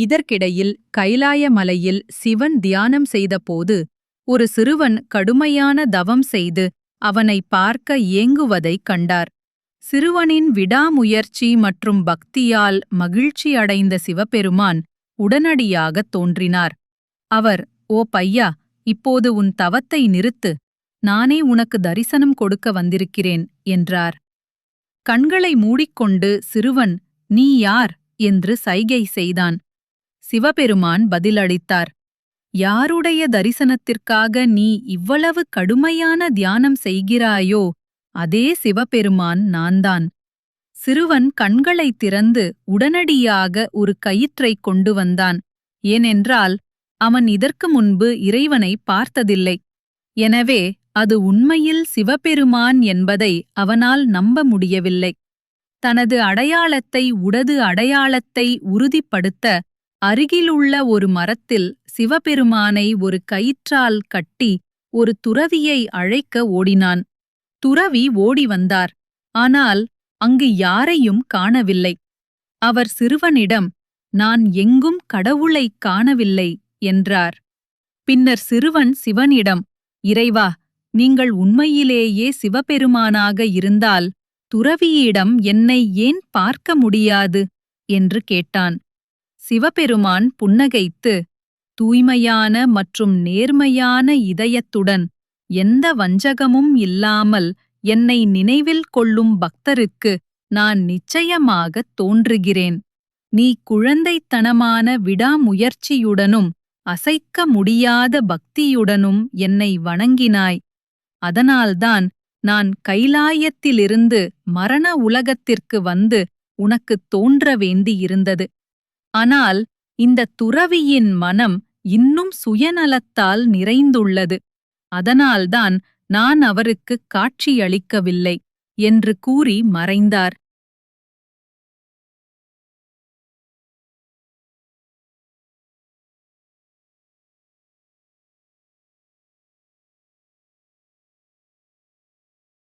இதற்கிடையில் கைலாய மலையில் சிவன் தியானம் செய்தபோது ஒரு சிறுவன் கடுமையான தவம் செய்து அவனை பார்க்க ஏங்குவதைக் கண்டார். சிறுவனின் விடாமுயற்சி மற்றும் பக்தியால் மகிழ்ச்சி அடைந்த சிவபெருமான் உடனடியாகத் தோன்றினார். அவர் ஓ பையா இப்போது உன் தவத்தை நிறுத்து. நானே உனக்கு தரிசனம் கொடுக்க வந்திருக்கிறேன் என்றார். கண்களை மூடிக்கொண்டு சிறுவன் நீ யார்? என்று சைகை செய்தான். சிவபெருமான் பதிலளித்தார். யாருடைய தரிசனத்திற்காக நீ இவ்வளவு கடுமையான தியானம் செய்கிறாயோ அதே சிவபெருமான் நான்தான். சிறுவன் கண்களைத் திறந்து உடனடியாக ஒரு கயிற்றைக் கொண்டு வந்தான். ஏனென்றால் அவன் இதற்கு முன்பு இறைவனை பார்த்ததில்லை. எனவே அது உண்மையில் சிவபெருமான் என்பதை அவனால் நம்ப முடியவில்லை. தனது அடையாளத்தை உடது அடையாளத்தை உறுதிப்படுத்த அருகிலுள்ள ஒரு மரத்தில் சிவபெருமானை ஒரு கயிற்றால் கட்டி ஒரு துறவியை அழைக்க ஓடினான். துறவி ஓடி வந்தார். ஆனால் அங்கு யாரையும் காணவில்லை. அவர் சிறுவனிடம் நான் எங்கும் கடவுளைக் காணவில்லை என்றார். பின்னர் சிறுவன் சிவனிடம் இறைவா நீங்கள் உண்மையிலேயே சிவபெருமானாக இருந்தால் துறவியிடம் என்னை ஏன் பார்க்க முடியாது? என்று கேட்டான். சிவபெருமான் புன்னகைத்து தூய்மையான மற்றும் நேர்மையான இதயத்துடன் எந்த வஞ்சகமும் இல்லாமல் என்னை நினைவில் கொள்ளும் பக்தருக்கு நான் நிச்சயமாகத் தோன்றுகிறேன். நீ குழந்தைத்தனமான விடாமுயற்சியுடனும் அசைக்க முடியாத பக்தியுடனும் என்னை வணங்கினாய். அதனால்தான் நான் கைலாயத்திலிருந்து மரண உலகத்திற்கு வந்து உனக்குத் தோன்ற வேண்டியிருந்தது. ஆனால் இந்த துறவியின் மனம் இன்னும் சுயநலத்தால் நிறைந்துள்ளது. அதனால்தான் நான் அவருக்கு காட்சியளிக்கவில்லை என்று கூறி மறைந்தார்.